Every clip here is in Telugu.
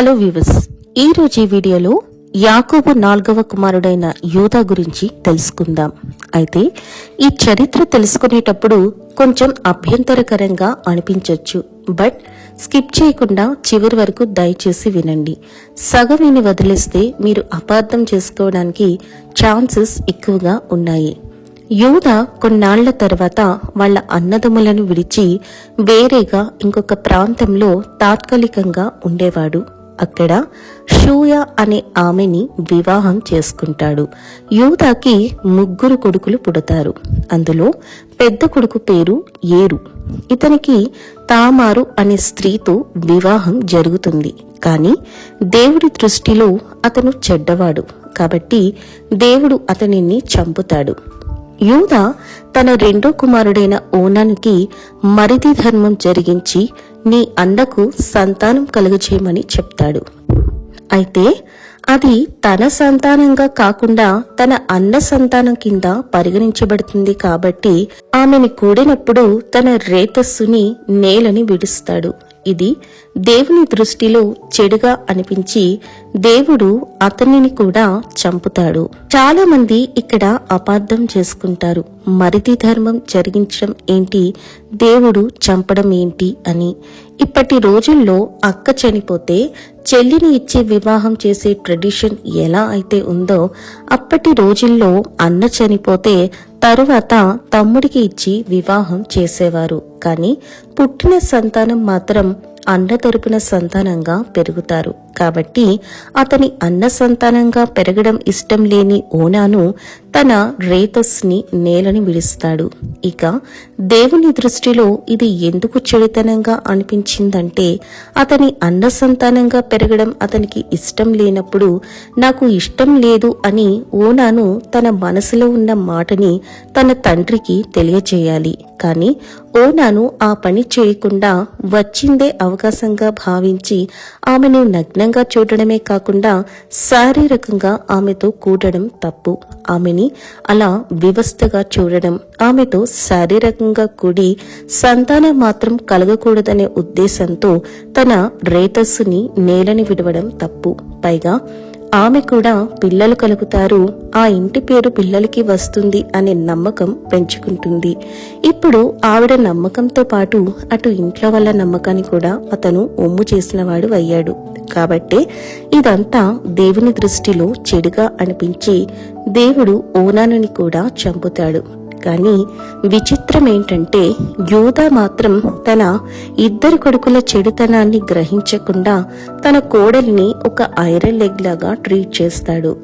హలో వ్యూవర్స్ ఈ రోజు ఈ వీడియోలో యాకోబు నాలుగవ కుమారుడైన యూదా గురించి తెలుసుకుందాం. అయితే ఈ చరిత్ర తెలుసుకునేటప్పుడు కొంచెం అభ్యంతరకరంగా అనిపించవచ్చు బట్ స్కిప్ చేయకుండా చివరి వరకు దయచేసి వినండి. సగం విని వదిలేస్తే మీరు అపార్థం చేసుకోవడానికి ఛాన్సెస్ ఎక్కువగా ఉన్నాయి. యూద కొన్నాళ్ళ తర్వాత వాళ్ళ అన్నదమ్ములను విడిచి వేరేగా ఇంకొక ప్రాంతంలో తాత్కాలికంగా ఉండేవాడు. అక్కడ షూయ అనే ఆమెని వివాహం చేసుకుంటాడు. యూదాకి ముగ్గురు కొడుకులు పుడతారు. అందులో పెద్ద కొడుకు పేరు ఏరు. ఇతనికి తామారు అనే స్త్రీతో వివాహం జరుగుతుంది. కానీ దేవుడి దృష్టిలో అతను చెడ్డవాడు. కాబట్టి దేవుడు అతనిని చంపుతాడు. యూద తన రెండో కుమారుడైన ఓనానికి మరిది ధర్మం జరిగించి నీ అన్నకు సంతానం కలుగజేయమని చెప్తాడు. అయితే అది తన సంతానంగా కాకుండా తన అన్న సంతానం కింద పరిగణించబడుతుంది కాబట్టి ఆమెని కూడినప్పుడు తన రేతస్సుని నేలని విడుస్తాడు. ఇది దేవుని దృష్టిలో చెడుగా అనిపించి దేవుడు అతనిని కూడా చంపుతాడు. చాలా మంది ఇక్కడ అపార్థం చేసుకుంటారు. మరిది ధర్మం జరిగించడం ఏంటి? దేవుడు చంపడం ఏంటి అని. ఇప్పటి రోజుల్లో అక్క చనిపోతే చెల్లిని ఇచ్చి వివాహం చేసే ట్రెడిషన్ ఎలా అయితే ఉందో అప్పటి రోజుల్లో అన్న చనిపోతే తరువాత తమ్ముడికి ఇచ్చి వివాహం చేసేవారు. కానీ పుట్టిన సంతానం మాత్రం అన్న తరపున సంతానంగా పెరుగుతారు. కాబట్టి అతని అన్న సంతానంగా పెరగడం ఇష్టం లేని ఓనాను తన రేతస్ని నేలని విడుస్తాడు. ఇక దేవుని దృష్టిలో ఇది ఎందుకు చెడుతనంగా అనిపించిందంటే అతని అన్న సంతానంగా పెరగడం అతనికి ఇష్టం లేనప్పుడు నాకు ఇష్టం లేదు అని ఓనాను తన మనసులో ఉన్న మాటని తన తండ్రికి తెలియజేయాలి. కానీ ఓనాను ఆ పని చేయకుండా వచ్చిందే అవకాశంగా భావించి ఆమెను నగ్నంగా చూడడమే కాకుండా శారీరకంగా ఆమెతో కూడడం తప్పు. ఆమెని అలా వివస్థగా చూడడం ఆమెతో శారీరకంగా కూడి సంతానం మాత్రం కలగకూడదనే ఉద్దేశంతో తన రేతస్సుని నేలని విడవడం తప్పు. పైగా ఆమె కూడా పిల్లలు కలుగుతారు ఆ ఇంటి పేరు పిల్లలకి వస్తుంది అనే నమ్మకం పెంచుకుంటుంది. ఇప్పుడు ఆవిడ నమ్మకంతో పాటు అటు ఇంట్లో వాళ్ళ నమ్మకాన్ని కూడా అతను ఒమ్ము చేసినవాడు అయ్యాడు. కాబట్టి ఇదంతా దేవుని దృష్టిలో చెడుగా అనిపించి దేవుడు ఓనానుని కూడా చంపుతాడు. కానీ విచిత్ర ఏంటంటే యూదా మాత్రం తన ఇద్దరు కొడుకుల చెడుతనాన్ని గ్రహించకుండా తన కోడల్ని ఒక ఐరన్ లెగ్ లాగా ట్రీట్ చేస్తాడు.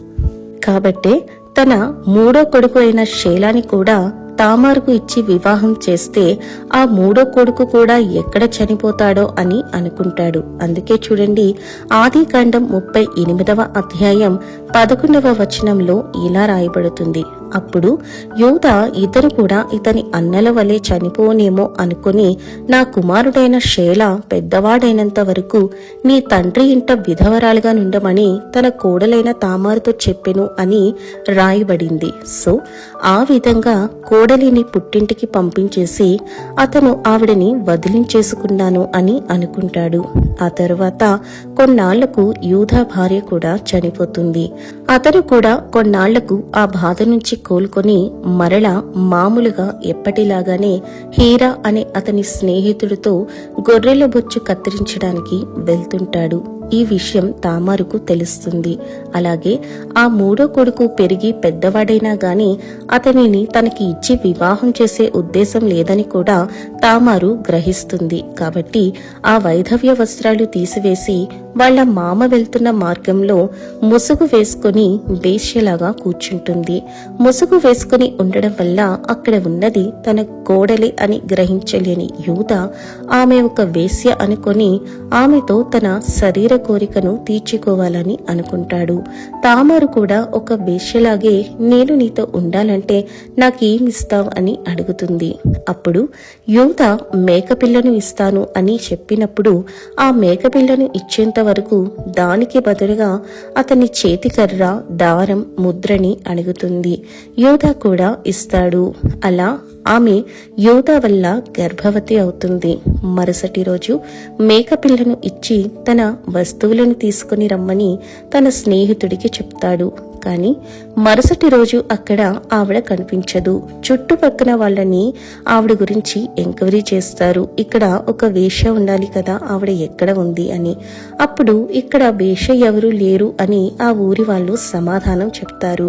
కాబట్టే తన మూడో కొడుకు అయిన శైలాని కూడా తామారుకు ఇచ్చి వివాహం చేస్తే ఆ మూడో కొడుకు కూడా ఎక్కడ చనిపోతాడో అని అనుకుంటాడు. అందుకే చూడండి ఆది కాండం ముప్పై ఎనిమిదవ అధ్యాయం పదకొండవ వచనంలో ఇలా రాయబడుతుంది. అప్పుడు యూద ఇతను కూడా ఇతని అన్నల వలె చనిపోనేమో అనుకుని నా కుమారుడైన శేల పెద్దవాడైనంత వరకు నీ తండ్రి ఇంట విధవరాలుగా నుండమని తన కోడలైన తామారుతో చెప్పెను అని రాయబడింది. సో ఆ విధంగా కోడలిని పుట్టింటికి పంపించేసి అతను ఆవిడని వదిలించేసుకున్నాను అని అనుకుంటాడు. ఆ తరువాత కొన్నాళ్ళకు యూధా భార్య కూడా చనిపోతుంది. అతను కూడా కొన్నాళ్ళకు ఆ బాధ నుంచి కోలుకొని మరలా మామూలుగా ఎప్పటిలాగానే హీరా అనే అతని స్నేహితుడితో గొర్రెల బొచ్చు కత్తిరించడానికి వెళ్తుంటాడు. ఈ విషయం తామారుకు తెలుస్తుంది. అలాగే ఆ మూడో కొడుకు పెరిగి పెద్దవాడైనా గాని అతనిని తనకి ఇచ్చి వివాహం చేసే ఉద్దేశం లేదని కూడా తామారు గ్రహిస్తుంది. కాబట్టి ఆ వైధవ్య వస్త్రాలు తీసివేసి వాళ్ళ మామ వెళ్తున్న మార్గంలో ముసుగు వేసుకుని వేశ్యలాగా కూర్చుంటుంది. ముసుగు వేసుకుని ఉండడం వల్ల అక్కడ ఉన్నది తన కోడలే అని గ్రహించలేని యూత ఆమె ఒక వేశ్య అనుకొని ఆమెతో తన శరీర కోరికను తీర్చుకోవాలని అనుకుంటాడు. తామారు కూడా ఒక వేషలాగే నేను నీతో ఉండాలంటే నాకేమిస్తావు అని అడుగుతుంది. అప్పుడు యువత మేకపిల్లను ఇస్తాను అని చెప్పినప్పుడు ఆ మేకపిల్లను ఇచ్చేంత వరకు దానికి బదులుగా అతని చేతికర్ర దారం ముద్రని అడుగుతుంది. యోధ కూడా ఇస్తాడు. అలా ఆమె యోధ వల్ల గర్భవతి అవుతుంది. మరుసటి రోజు మేకపిల్లను ఇచ్చి తన వస్తువులను తీసుకుని రమ్మని తన స్నేహితుడికి చెప్తాడు. కానీ మరుసటి రోజు అక్కడ ఆవిడ కనిపించదు. చుట్టుపక్కన వాళ్ళని ఆవిడ గురించి ఎంక్వైరీ చేస్తారు. ఇక్కడ ఒక వేష ఉండాలి కదా ఆవిడ ఎక్కడ ఉంది అని. అప్పుడు ఇక్కడ వేష ఎవరు లేరు అని ఆ ఊరి వాళ్ళు సమాధానం చెప్తారు.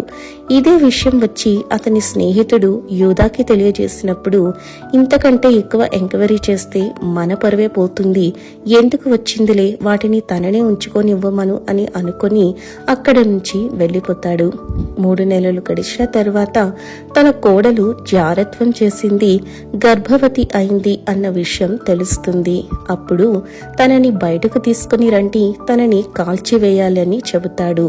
ఇదే విషయం వచ్చి అతని స్నేహితుడు యోధాకి తెలియజేసినప్పుడు ఇంతకంటే ఎక్కువ ఎంక్వైరీ చేస్తే మన పరువే పోతుంది. ఎందుకు వచ్చిందిలే? వాటిని తననే ఉంచుకొనివ్వమను అని అనుకొని అక్కడ నుంచి వెళ్ళిపోతాడు మూడు నెలలు గడిచిన తర్వాత తన కోడలు జారత్వం చేసింది గర్భవతి అయింది అన్న విషయం తెలుస్తుంది. అప్పుడు తనని బయటకు తీసుకుని రండి తనని కాల్చివేయాలని చెబుతాడు.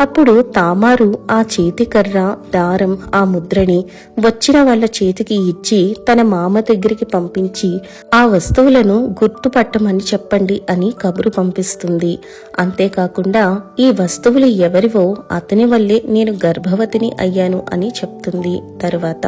అప్పుడు తామారు ఆ చేతికర్ర దారం ఆ ముద్రని వచ్చిన వాళ్ళ చేతికి ఇచ్చి తన మామ దగ్గరికి పంపించి ఆ వస్తువులను గుర్తుపట్టమని చెప్పండి అని కబురు పంపిస్తుంది. అంతేకాకుండా ఈ వస్తువులు ఎవరివో అతని వల్లే నేను గర్భవతిని అయ్యాను అని చెప్తుంది. తర్వాత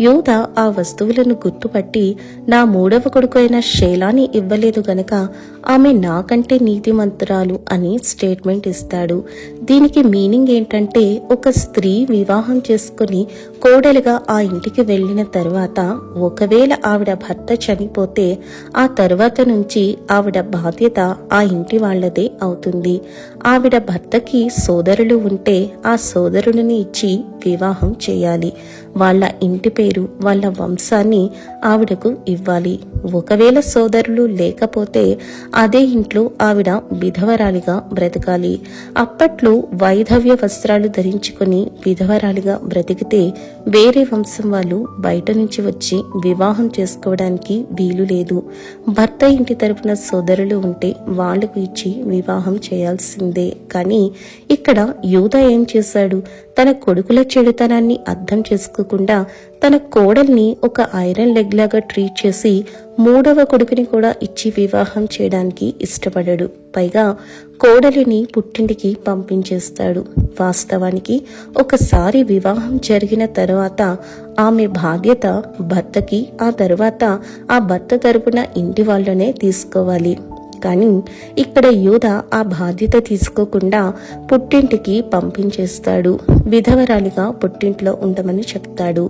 యూద ఆ వస్తువులను గుర్తుపట్టి నా మూడవ కొడుకు అయిన శైలాని ఇవ్వలేదు గనక ఆమె నాకంటే నీతిమంతురాలు అని స్టేట్మెంట్ ఇస్తాడు. దీనికి మీనింగ్ ఏంటంటే ఒక స్త్రీ వివాహం చేసుకుని కోడలుగా ఆ ఇంటికి వెళ్ళిన తర్వాత ఒకవేళ ఆవిడ భర్త చనిపోతే ఆ తర్వాత నుంచి ఆవిడ బాధ్యత ఆ ఇంటి వాళ్ళదే అవుతుంది. ఆవిడ భర్తకి సోదరులు ఉంటే ఆ సోదరుడిని ఇచ్చి వివాహం చేయాలి. వాళ్ళ ఇంటి పేరు వాళ్ళ వంశాన్ని ఆవిడకు ఇవ్వాలి. ఒకవేళ సోదరులు లేకపోతే అదే ఇంట్లో ఆవిడ విధవరాలిగా బ్రతకాలి. అప్పట్లో వైధవ్య వస్త్రాలు ధరించుకొని విధవరాలిగా బ్రతికితే వేరే వంశం వాళ్ళు బయట నుంచి వచ్చి వివాహం చేసుకోవడానికి వీలు లేదు. భర్త ఇంటి తరపున సోదరులు ఉంటే వాళ్ళకు ఇచ్చి వివాహం చేయాల్సిందే. కానీ ఇక్కడ యూద ఏం చేశాడు? తన కొడుకుల చెడుతనాన్ని అర్థం చేసుకోకుండా తన కోడల్ని ఒక ఐరన్ లెగ్ లాగా ట్రీట్ చేసి మూడవ కొడుకుని కూడా ఇచ్చి వివాహం చేయడానికి ఇష్టపడడు. పైగా కోడలిని పుట్టింటికి పంపించేస్తాడు. వాస్తవానికి ఒకసారి వివాహం జరిగిన తర్వాత ఆమె బాధ్యత భర్తకి ఆ తర్వాత ఆ భర్త తరపున ఇంటి వాళ్ళనే తీసుకోవాలి. కానీ ఇక్కడ యోధ ఆ బాధ్యత తీసుకోకుండా పుట్టింటికి పంపించేస్తాడు. విధవరాలిగా పుట్టింట్లో ఉండమని చెప్తాడు.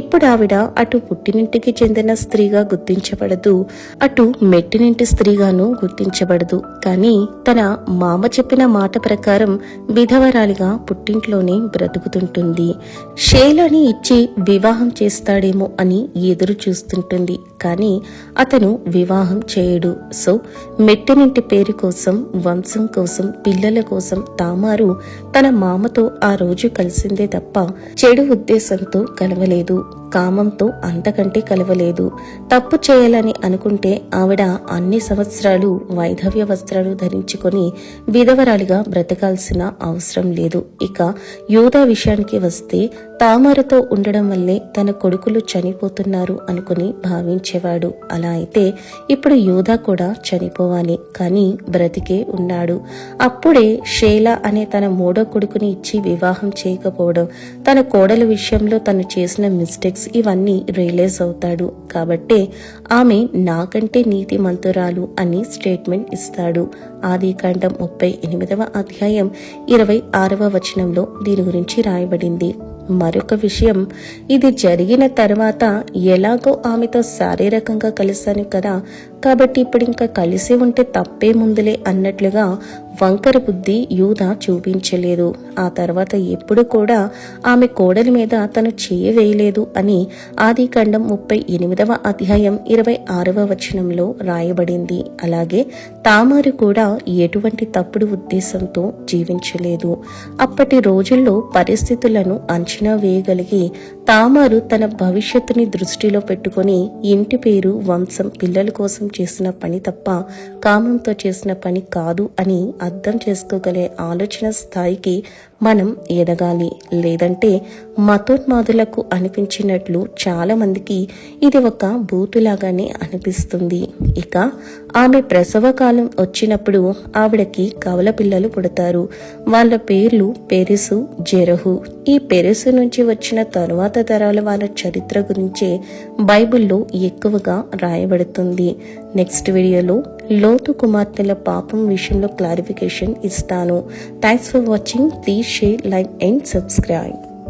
ఇప్పుడు ఆవిడ అటు పుట్టినింటికి చెందిన స్త్రీగా గుర్తించబడదు అటు మెట్టినింటి స్త్రీగాను గుర్తించబడదు. కానీ తన మామ చెప్పిన మాట ప్రకారం విధవరాలిగా పుట్టింట్లోనే బ్రతుకుతుంటుంది. షేలని ఇచ్చి వివాహం చేస్తాడేమో అని ఎదురు చూస్తుంటుంది కానీ అతను వివాహం చేయడు. సో మెట్టినింటి పేరు కోసం వంశం కోసం పిల్లల కోసం తామారు తన మామతో ఆ రోజు కలిసిందే తప్ప చెడు ఉద్దేశంతో కలవలేదు కామంతో అంతకంటే కలవలేదు. తప్పు చేయాలని అనుకుంటే ఆవిడ అన్ని సంవత్సరాలు వైధవ్య వస్త్రాలు ధరించుకొని విధవరాలిగా బ్రతకాల్సిన అవసరం లేదు. ఇక యోధ విషయానికి వస్తే తామరతో ఉండడం వల్లే తన కొడుకులు చనిపోతున్నారు అనుకుని భావించేవాడు. అలా అయితే ఇప్పుడు యోధా కూడా చనిపోవాలి. కానీ బ్రతికే ఉన్నాడు. అప్పుడే షేలా అనే తన మూడో కొడుకుని ఇచ్చి వివాహం చేయకపోవడం తన కోడల విషయంలో తను చేసిన మిస్టేక్స్ ఇవన్నీ రియలైజ్ అవుతాడు. కాబట్టే ఆమె నాకంటే నీతి మంతురాలు అని స్టేట్మెంట్ ఇస్తాడు. ఆదికాండం ముప్పై ఎనిమిదవ అధ్యాయం ఇరవై ఆరవ వచనంలో దీని గురించి రాయబడింది. మరొక విషయం ఇది జరిగిన తర్వాత ఎలాగో ఆమెతో శారీరకంగా కలిశాను కదా కాబట్టి ఇప్పుడు ఇంకా కలిసి ఉంటే తప్పే ముందులే అన్నట్లుగా వంకర బుద్ధి యూద చూపించలేదు. ఆ తర్వాత ఎప్పుడు కూడా ఆమె కోడలి మీద తను చేయవేయలేదు అని ఆది ఖండం ముప్పై ఎనిమిదవ అధ్యాయం ఇరవై ఆరవ వచనంలో రాయబడింది. అలాగే తామారు కూడా ఎటువంటి తప్పుడు ఉద్దేశంతో జీవించలేదు. అప్పటి రోజుల్లో పరిస్థితులను అంచనా వేయగలిగి తామారు తన భవిష్యత్తుని దృష్టిలో పెట్టుకొని ఇంటి పేరు వంశం పిల్లల కోసం చేసిన పని తప్ప కామంతో చేసిన పని కాదు అని అర్థం చేసుకోగలే ఆలోచన స్థాయికి మనం ఎదగాలి లేదంటే మతోన్మాదులకు అనిపించినట్లు చాలా మందికి ఇది ఒక బూతులాగానే అనిపిస్తుంది. ఇక ఆమె ప్రసవ కాలం వచ్చినప్పుడు ఆవిడకి కవల పిల్లలు పుడతారు. వాళ్ళ పేర్లు పెరుసు జెరహు. ఈ పెరుసు నుంచి వచ్చిన తరువాత తరాల వాళ్ళ చరిత్ర గురించే బైబిల్లో ఎక్కువగా రాయబడుతుంది. నెక్స్ట్ వీడియోలో లోతు కుమార్తెల పాపం విషయంలో క్లారిఫికేషన్ ఇస్తాను. Thanks for watching please share like and subscribe